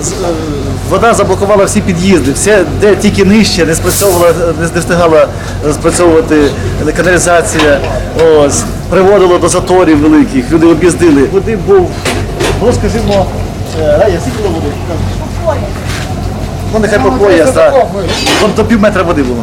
е, вода заблокувала всі під'їзди, все, де тільки нижче, не спрацьовувала, не, встигала е, спрацьовувати каналізація, ось, приводило до заторів великих, люди об'їздили. Води був, було, скажімо, е, Рая, скільки було води? Ну, нехай по пояс, так. До пів метра води було.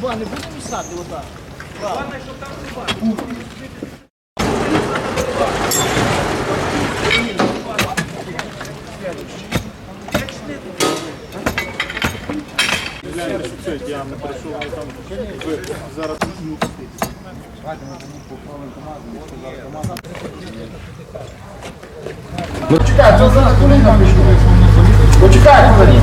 Труба не буде мішати отак? вода? Почекай, це зараз коліна пішло. Почекай, коліна.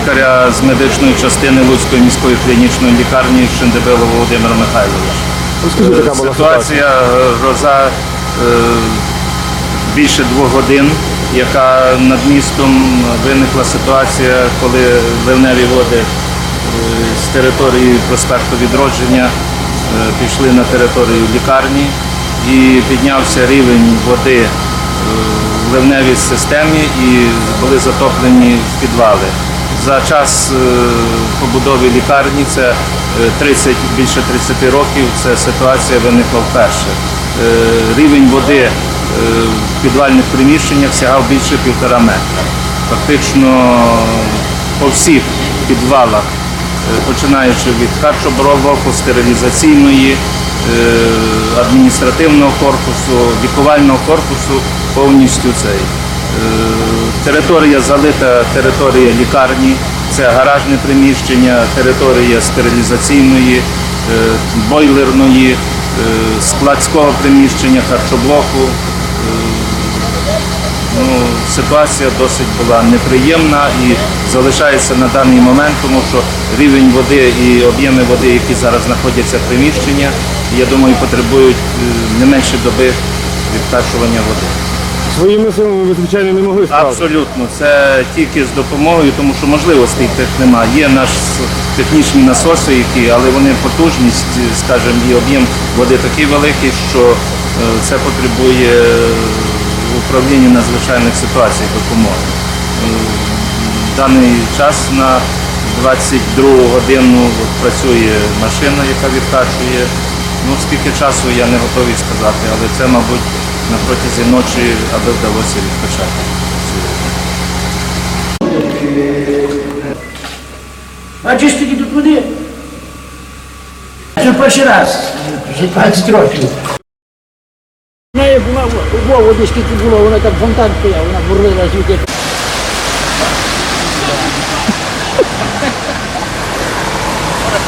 лікаря з медичної частини Луцької міської клінічної лікарні Шиндебило Володимира Михайловича. Ситуація е, гроза е, більше двох годин, яка над містом виникла ситуація, коли ливневі води е, з території проспекту Відродження пішли на територію лікарні і піднявся рівень води в ливневій системі і були затоплені підвали. За час е, побудови лікарні, це е, 30, більше 30 років, ця ситуація виникла вперше. Е, Рівень води е, в підвальних приміщеннях сягав більше півтора метра. Фактично по всіх підвалах, е, починаючи від харчоборового, стерилізаційної, е, адміністративного корпусу, лікувального корпусу, повністю цей. Територія залита, територія лікарні, це гаражне приміщення, територія стерилізаційної, е, бойлерної, е, складського приміщення, харчоблоку. Е, Ну, ситуація досить була неприємна і залишається на даний момент, тому що рівень води і об'єми води, які зараз знаходяться в приміщенні, я думаю, потребують не менше доби відкачування води. Своїми силами ви, звичайно, не могли справитися. Абсолютно, це тільки з допомогою, тому що можливостей тих немає. Є наш технічні насоси, які, але вони потужність, скажімо, і об'єм води такий великий, що е, це потребує е, управління надзвичайних ситуацій допомоги. Е, В даний час на 22 годину працює машина, яка відкачує. Ну, скільки часу я не готовий сказати, але це, мабуть, на протязі ночі, аби вдалося відкачати. А чистити тут води? Це перший раз, вже 20 років. В неї була во- во, води скільки було, вона так фонтан стояв, вона бурлила звідти. Вона